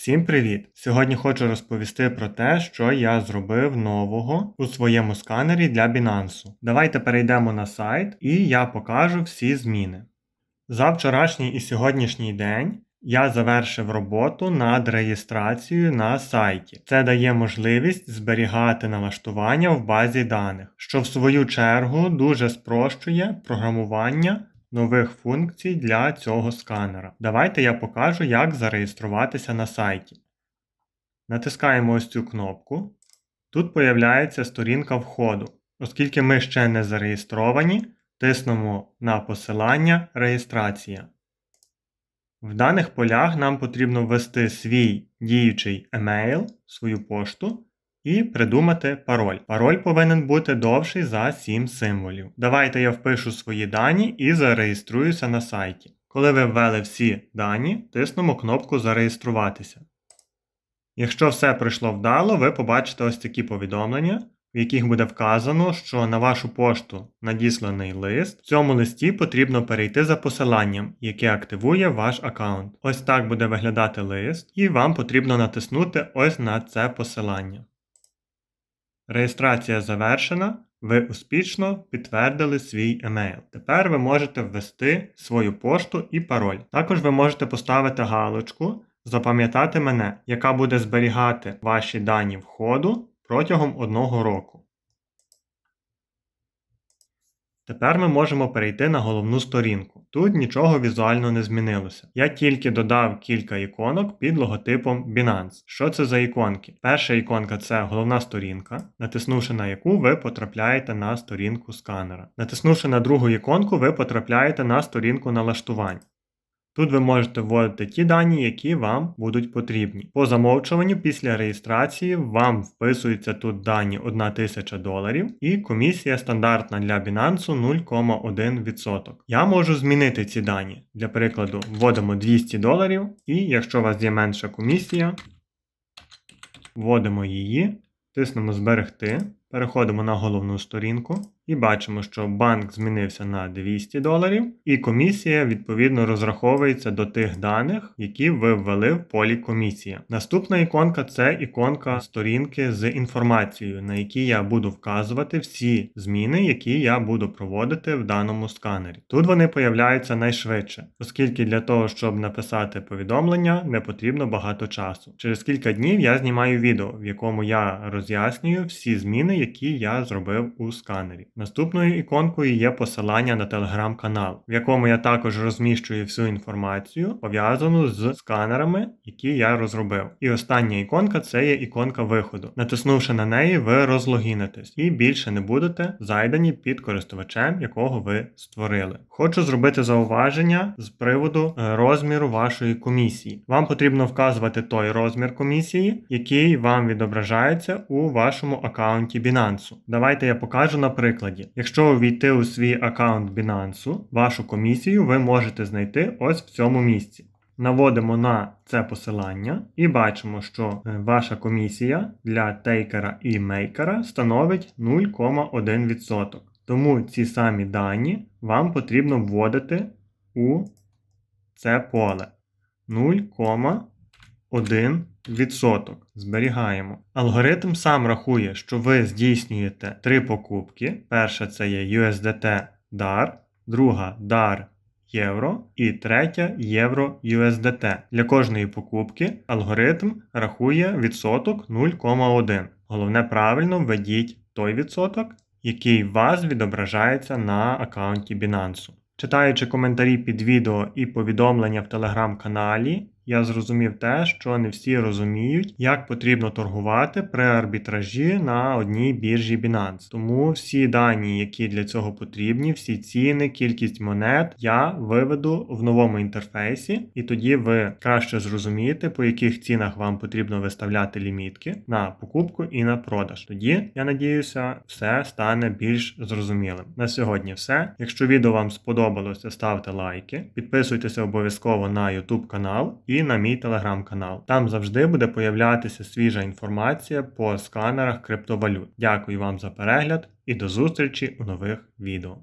Всім привіт! Сьогодні хочу розповісти про те, що я зробив нового у своєму сканері для Binance. Давайте перейдемо на сайт і я покажу всі зміни. За вчорашній і сьогоднішній день я завершив роботу над реєстрацією на сайті. Це дає можливість зберігати налаштування в базі даних, що в свою чергу дуже спрощує програмування нових функцій для цього сканера. Давайте я покажу, як зареєструватися на сайті. Натискаємо ось цю кнопку. Тут появляється сторінка входу. Оскільки ми ще не зареєстровані, тиснемо на посилання Реєстрація. В даних полях нам потрібно ввести свій діючий емейл, свою пошту і придумати пароль. Пароль повинен бути довший за 7 символів. Давайте я впишу свої дані і зареєструюся на сайті. Коли ви ввели всі дані, тиснемо кнопку Зареєструватися. Якщо все пройшло вдало, ви побачите ось такі повідомлення, в яких буде вказано, що на вашу пошту надісланий лист. В цьому листі потрібно перейти за посиланням, яке активує ваш аккаунт. Ось так буде виглядати лист, і вам потрібно натиснути ось на це посилання. Реєстрація завершена. Ви успішно підтвердили свій емейл. Тепер ви можете ввести свою пошту і пароль. Також ви можете поставити галочку Запам'ятати мене, яка буде зберігати ваші дані входу протягом одного року. Тепер ми можемо перейти на головну сторінку. Тут нічого візуально не змінилося. Я тільки додав кілька іконок під логотипом Binance. Що це за іконки? Перша іконка це головна сторінка, натиснувши на яку ви потрапляєте на сторінку сканера. Натиснувши на другу іконку, ви потрапляєте на сторінку налаштувань. Тут ви можете вводити ті дані, які вам будуть потрібні. По замовчуванню після реєстрації вам вписуються тут дані 1000 доларів і комісія стандартна для Binance 0,1%. Я можу змінити ці дані. Для прикладу, вводимо 200 доларів, і якщо у вас є менша комісія, вводимо її, тиснемо Зберегти, переходимо на головну сторінку. І бачимо, що банк змінився на 200 доларів, і комісія відповідно розраховується до тих даних, які ви ввели в полі комісія. Наступна іконка це іконка сторінки з інформацією, на якій я буду вказувати всі зміни, які я буду проводити в даному сканері. Тут вони появляються найшвидше, оскільки для того, щоб написати повідомлення, не потрібно багато часу. Через кілька днів я знімаю відео, в якому я роз'яснюю всі зміни, які я зробив у сканері. Наступною іконкою є посилання на телеграм-канал, в якому я також розміщую всю інформацію, пов'язану з сканерами, які я розробив. І остання іконка це є іконка виходу. Натиснувши на неї, ви розлогінитесь і більше не будете зайдені під користувачем, якого ви створили. Хочу зробити зауваження з приводу е, розміру вашої комісії. Вам потрібно вказувати той розмір комісії, який вам відображається у вашому аккаунті Binance. Давайте я покажу на прикладі. Якщо увійти у свій аккаунт Binance, вашу комісію ви можете знайти ось в цьому місці. Наводимо на це посилання і бачимо, що е, ваша комісія для тейкера і мейкера становить 0,1%. Тому ці самі дані вам потрібно вводити у це поле 0,1%. Відсоток зберігаємо. Алгоритм сам рахує, що ви здійснюєте три покупки. Перша це є USDT DAR, друга DAR євро і третя євро USDT. Для кожної покупки алгоритм рахує відсоток 0,1. Головне правильно введіть той відсоток, який у вас відображається на аккаунті Binance. Читаючи коментарі під відео і повідомлення в телеграм-каналі, я зрозумів те, що не всі розуміють, як потрібно торгувати при арбітражі на одній біржі Binance. Тому всі дані, які для цього потрібні, всі ціни, кількість монет, я виведу в новому інтерфейсі, і тоді ви краще зрозумієте, по яких цінах вам потрібно виставляти лімітки на покупку і на продаж. Тоді, я надіюся, все стане більш зрозумілим. На сьогодні все. Якщо відео вам сподобалося, ставте лайки, підписуйтеся обов'язково на YouTube канал і на мій телеграм-канал. Там завжди буде появлятися свіжа інформація по сканерах криптовалют. Дякую вам за перегляд і до зустрічі у нових відео.